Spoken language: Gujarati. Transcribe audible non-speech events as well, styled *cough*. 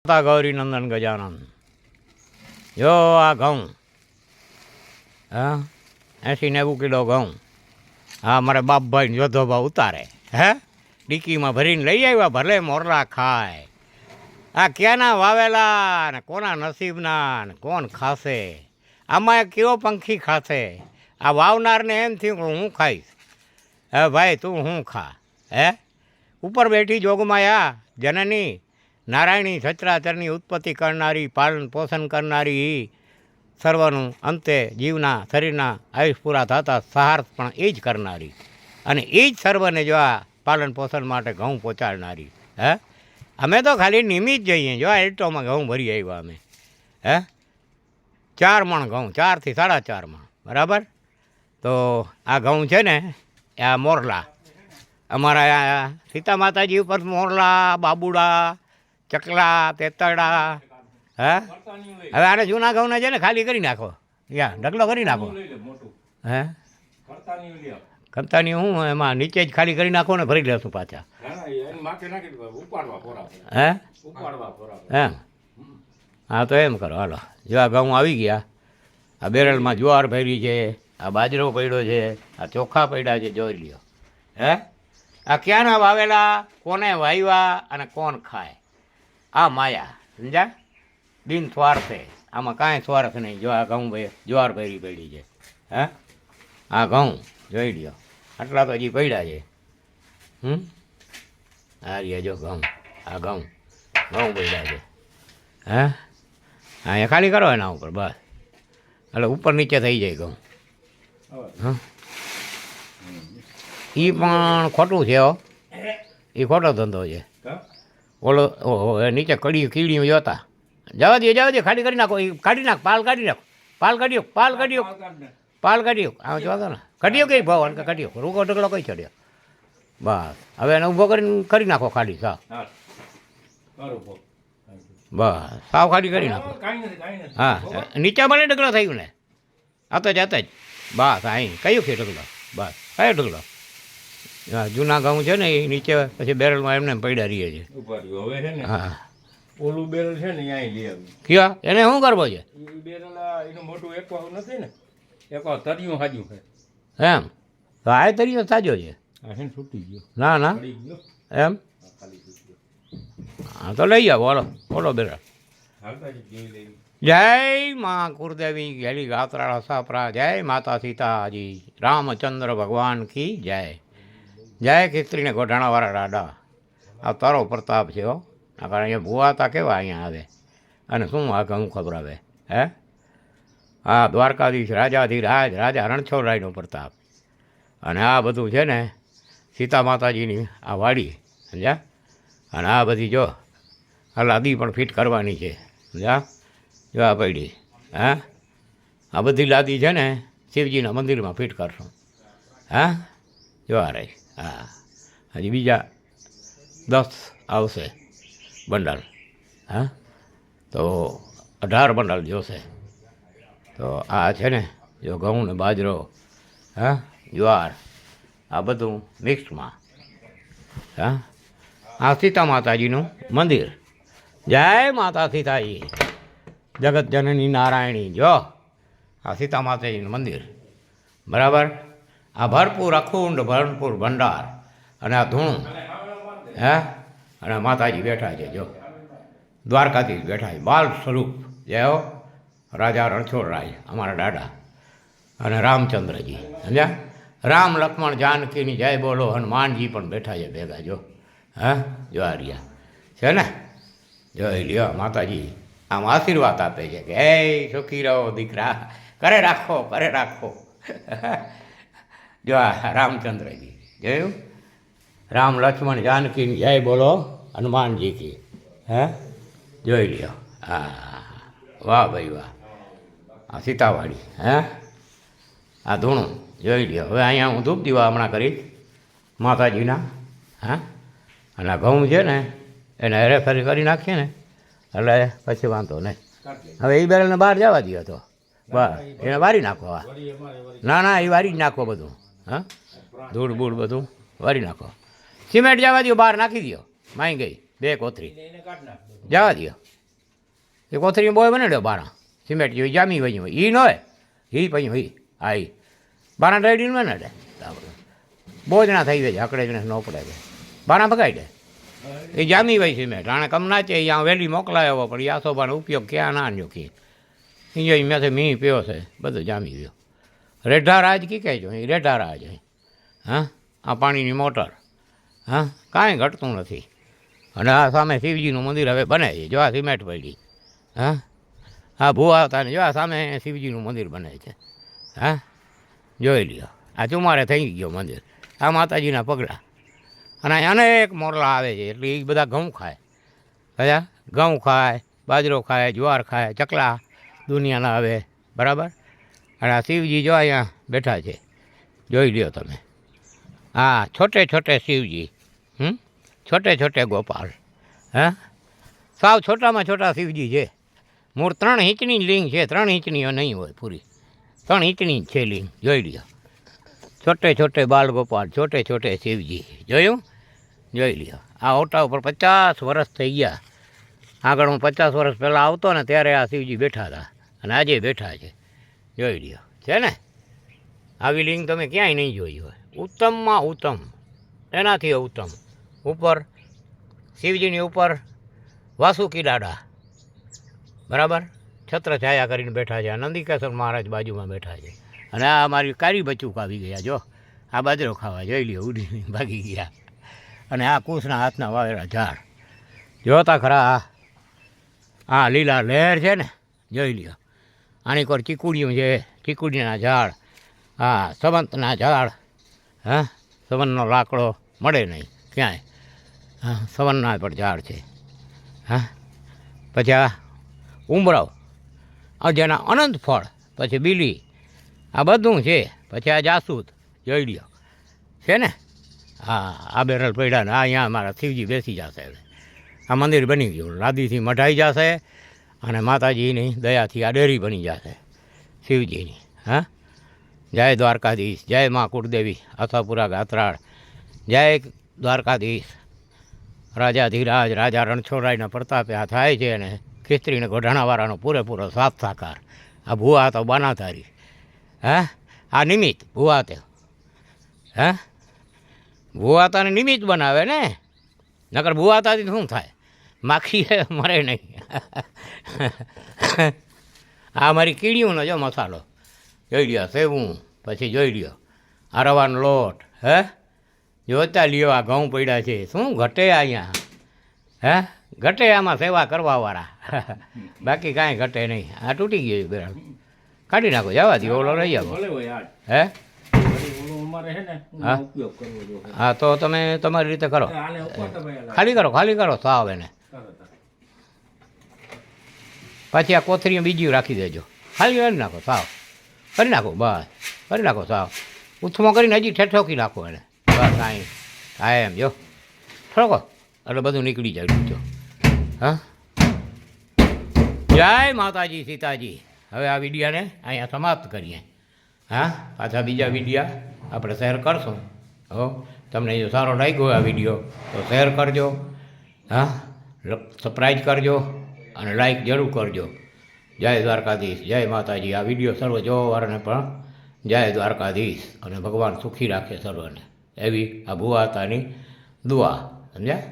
માતા ગૌરી નંદન ગજાનંદ જો આ ઘઉં હા એસી નેવું કિલો ઘઉં હા મારે બાપભાઈ જોધોબા ઉતારે હે ડીકીમાં ભરીને લઈ આવ્યા ભલે મોરલા ખાય આ ક્યાંના વાવેલા ને કોના નસીબના ને કોણ ખાશે આમાં કેવો પંખી ખાશે આ વાવનારને એમ થયું કે હું ખાઈશ હે ભાઈ તું હું ખા હે ઉપર બેઠી જોગમાયા જનની નારાયણી સચરાચરની ઉત્પત્તિ કરનારી, પાલન પોષણ કરનારી એ સર્વનું અંતે જીવના શરીરના આયુષ પૂરા થતા સહાર પણ એ જ કરનારી. અને એ જ સર્વને જો આ પાલન પોષણ માટે ઘઉં પહોંચાડનારી. હે? અમે તો ખાલી નિમિત્ત જઈએ. જો આ એલ્ટોમાં ઘઉં ભરી આવ્યા અમે. હે? ચાર મણ ઘઉં, ચારથી સાડા ચાર મણ. બરાબર? તો આ ઘઉં છે ને, આ મોરલા. અમારા સીતા માતાજી ઉપર મોરલા, બાબુડા ચકલા, તેતરડા, હે? હવે આને જૂના ઘઉંના છે ને ખાલી કરી નાખો. યા, ઢગલો કરી નાખો. હે? કમતાની હું એમાં નીચે જ ખાલી કરી નાખો ને ભરી લેશું પાછા. હે? હે? હા, તો એમ કરો. હાલો. જો આ ઘઉં આવી ગયા. આ બેરલમાં જુવાર ભરી છે, આ બાજરો પડ્યો છે, આ ચોખા પડ્યા છે, જોઈ લ્યો. હે? આ ક્યાંના વાવેલા, કોને વાવ્યા અને કોણ ખાય? આ માયા સમજા બિન સ્વાર્થે. આમાં કાંઈ સ્વાર્થ નહીં. જો આ ઘઉં જ્વાર ભરી પડી છે. હે? આ ઘઉં જોઈ લ્યો. આટલા તો હજી પડ્યા છે. હમ? આ રહ્યા જો ઘઉં. આ ઘઉં ઘઉં પડ્યા છે. હે? અહીંયા ખાલી કરો એના ઉપર બસ. એટલે ઉપર નીચે થઈ જાય ઘઉં. હા એ પણ ખોટું છે એ ખોટો ધંધો છે. ઓલો નીચે કડી કીડીઓ જોતા. જવા દે જવા દે ખાલી કરી નાખો એ કાઢી નાખ પાલ કાઢી નાખો. પાલ કાઢ્યો પાલ કાઢ્યો. પાલ કાઢ્યો. આ જોતો ને. કાઢ્યો કઈ ભાવ અને કાઢ્યો. રૂકો ઢગલો કઈ ચડ્યો બસ. હવે એને ઊભો કરીને કરી નાખો ખાલી સા બસ. સાવ ખાલી કરી નાખો. હા નીચે ભલે ઢગલો થયું ને? આ તો જાતે જ. બસ અહીં. કયું છે ઢગલો? બસ. કયો ઢગલો? હા જૂના ઘઉં છે ને એ નીચે પછી બેરલમાં એમને એમ પડ્યા રહીએ છે હવે છે ને હા. ઓલું બેરલ છે ને અહીંયા લઈ આવ્યું કયો? એને શું કરવો છે? એ બેરલ આ એનું મોટું એકવા નથી ને એકવા તરિયું હાજ્યું છે. એમ? તો આ તરીકે સાજો છે? આ છે ને છૂટી ગયો. ના ના. પડી ગયો. એમ? આ ખાલી થઈ ગયો. હા તો લઈ જાઓ બોલો બોલો બેરલ. હાલતા જ જોઈ લઈ જય માં કુરદેવી ગેલી ગાત્રાળા સાપરા જય માતા સીતાજી રામચંદ્ર ભગવાન કી જય. જય ખીસ્ત્રીને ગોઢાણાવાળા રાડા. આ તારો પ્રતાપ છે હો. કારણ અહીંયા ભૂવાતા કેવા અહીંયા આવે? અને શું આ ઘણું ખબર આવે હે? આ દ્વારકાધીશ રાજાધિરાજ રાજા રણછોડરાયનો પ્રતાપ. અને આ બધું છે ને સીતા માતાજીની આ વાડી, સમજ્યા? અને આ બધી જો આ લાદી પણ ફિટ કરવાની છે, સમજ્યા? જો આ પડી, હા? આ બધી લાદી છે ને શિવજીના મંદિરમાં ફિટ કરશું, હા? જો આ રહી. હા. હજી બીજા દસ આવશે બંડલ, હા? તો અઢાર બંડલ જોશે. તો આ છે ને, જો ઘઉં ને બાજરો, હા? જુવાર, આ બધું મિક્સમાં, હા? આ સીતા માતાજીનું મંદિર. જય માતા સીતાજી. જગત જનની નારાયણી, જો. આ સીતા માતાજીનું મંદિર. બરાબર? આ ભરપૂર અખુંડ, ભરપૂર ભંડાર અને આ ધૂણું. હે? અને માતાજી બેઠા છે, જો. દ્વારકાધીશ બેઠા છે. બાલ સ્વરૂપ જય રાજા રણછોડરાય અમારા દાદા. અને રામચંદ્રજી, સમજ્યા? રામ લક્ષ્મણ જાનકીની જય બોલો, હનુમાનજી પણ બેઠા છે ભેગા, જો. હા? જો છે ને? જોઈ લ્યો, માતાજી આમ આશીર્વાદ આપે છે કે, હે સુખી રહો દીકરા કરે રાખો કરે રાખો. *laughs* જો રામચંદ્રજી. જોયું? રામ લક્ષ્મણ જાનકી જય બોલો હનુમાનજી કી હે? જોઈ લ્યો. હા વાહ ભાઈ વાહ. આ સીતાવાડી હે? આ ધૂણું જોઈ લ્યો. હવે અહીંયા હું ધૂપ દીવા હમણાં કરીશ માતાજીના હા? અને ઘઉં છે ને એને હેરેફેરી કરી નાખીએ ને એટલે પછી વાંધો નહીં. હવે એ બેરલને બહાર જવા દો તો. બસ એને વારી નાખો હા ના ના એ વારી જ નાખો બધું. હા? ધૂળ, બૂળ બધું વારી નાખો. સિમેન્ટ જવા દો બહાર નાખી દો માઈ ગઈ. બે કોથરી. જવા દો એ કોથરી બોય બને બારા સિમેન્ટ જેવી જામી વહી હોય. એ ન હોય. એ પછી હોય. હા એ બારા ડાયડી બને દે બહુ જણા થઈ જાય. આકડે જ ન પડે છે બારા ભગાઈ દે. એ જામી વહી સિમેન્ટ. આણે કમ ના છે અહીંયા વહેલી મોકલાયો પણ એ આસોબાનો ઉપયોગ ક્યાં ના કે. અહીંયા મેં મી પીવો છે. બધું જામી ગયો. રેઢા રાજ કી કહેજો અહીં? રેઢા રાજ અહીં. હા? આ પાણીની મોટર. હા? કાંઈ ઘટતું નથી. અને આ સામે શિવજીનું મંદિર હવે બને છે. જો આ સિમેન્ટ પડી. હા? હા ભૂવા હતા ને જો આ સામે શિવજીનું મંદિર બને છે. હા? જોઈ લ્યો. આ ચુમારે થઈ ગયો મંદિર. આ માતાજીના પગલાં. અને અનેક મોરલા આવે છે. એટલે એ બધા ઘઉં ખાય. કયા? ઘઉં ખાય, બાજરો ખાય, જુવાર ખાય, ચકલા દુનિયાના આવે. બરાબર? અને શિવજી જો અહીંયા બેઠા છે, જોઈ લ્યો તમે. હા, છોટે છોટે શિવજી, હમ? છોટે છોટે ગોપાલ, હા? સાવ છોટામાં છોટા શિવજી છે. મૂળ ત્રણ ઇંચની લિંગ છે, ત્રણ ઇંચની નહીં હોય પૂરી. ત્રણ ઇંચની છે લિંગ, જોઈ લ્યો. છોટે છોટે બાલ ગોપાલ, છોટે છોટે શિવજી, જોયું? જોઈ લ્યો. આ ઓટા ઉપર પચાસ વર્ષ થઈ ગયા. આગળ હું પચાસ વર્ષ પહેલાં આવતો ને ત્યારે આ શિવજી બેઠા હતા. અને આજે બેઠા છે. જોઈ લ્યો. છે ને? આવી લિંગ તમે ક્યાંય નહીં જોઈ હોય. ઉત્તમમાં ઉત્તમ. એનાથી ઉત્તમ. ઉપર, શિવજીની ઉપર, વાસુકી દાડા બરાબર? છત્ર છાયા કરીને બેઠા છે. નંદિકેશ્વર મહારાજ બાજુમાં બેઠા છે. અને આ અમારી કારી બચુક આવી ગયા, જો. આ બાજરો ખાવા જોઈ લ્યો ઉડી ભાગી ગયા. અને આ કુશના હાથના વાવેલા ઝાડ. જોતા ખરા આ લીલા લહેર છે ને? જોઈ લ્યો. આની કોર ચીકુડિયું છે ચીકુડીના ઝાડ. હા, સંવંતના ઝાડ. હા? સંવનનો લાકડો મળે નહીં, ક્યાંય. હા સવનના પણ ઝાડ છે. હા? પછી આ ઉમરાવ. આ જેના અનંત ફળ, પછી બીલી. આ બધું છે, પછી આ જાસૂદ જોઈ લ્યો છે ને? હા, આ બેરલ પડ્યા ને આ અહીંયા અમારા શિવજી બેસી જશે. આ મંદિર બની ગયું. લાદીથી મઢાઈ જશે. અને માતાજીની દયાથી આ ડેરી બની જશે. શિવજીની, હા? જય દ્વારકાધીશ, જય મા કુળદેવી આશાપુરા ગાત્રાળ. જય દ્વારકાધીશ. રાજાધિરાજ રાજા રણછોડરાયના પ્રતાપે આ થાય છે અને ખિસ્ત્રીને ગોઢાણાવાળાનો પૂરેપૂરો સાથ સાકાર. આ ભૂવા તો બાનાધારી. હા? આ નિમિત્ત ભૂવા તે. હા? ભૂવાતાને નિમિત્ત બનાવે ને? નકર ભૂવાતાથી શું થાય? માખી મરે નહીં. આ મારી કીડીઓનો જો મસાલો. જોઈ લ્યો સેવું. પછી જોઈ લ્યો. આ રવાનો લોટ હે? જોતા લ્યો આ ઘઉં પડ્યા છે. શું ઘટે અહીંયા? હે? ઘટે આમાં સેવા કરવાવાળા. બાકી કાંઈ ઘટે નહીં. આ તૂટી ગયું બેરાળ કાઢી નાખો જવા દો ઓલો રહી જાવ હે? છે ને હા? તો તમે તમારી રીતે કરો. ખાલી કરો ખાલી કરો એને કરો તાર. પછી આ કોથરીઓ બીજી રાખી દેજો ખાલી કરી નાખો સાવ કરી નાખો બસ કરી નાખો સાવ ઉથમો કરીને હજી ઠેઠોકી નાખો એને બસ કાંઈ હા એમ જો થોડોકો એટલે બધું નીકળી જાય જો હા જય માતાજી સીતાજી હવે આ વિડીયાને અહીંયા સમાપ્ત કરીએ હા પાછા બીજા વિડીયા આપણે શેર કરશું હો તમને જો સારો લાગ્યો હોય આ વીડિયો તો શેર કરજો હા સબસ્ક્રાઈબ કરજો અને લાઈક જરૂર કરજો. જય દ્વારકાધીશ, જય માતાજી. આ વીડિયો સર્વ જોવાવાળાને પણ જય દ્વારકાધીશ અને ભગવાન સુખી રાખે સર્વને. એવી આ ભુવાતાની દુઆ. સમજ્યા?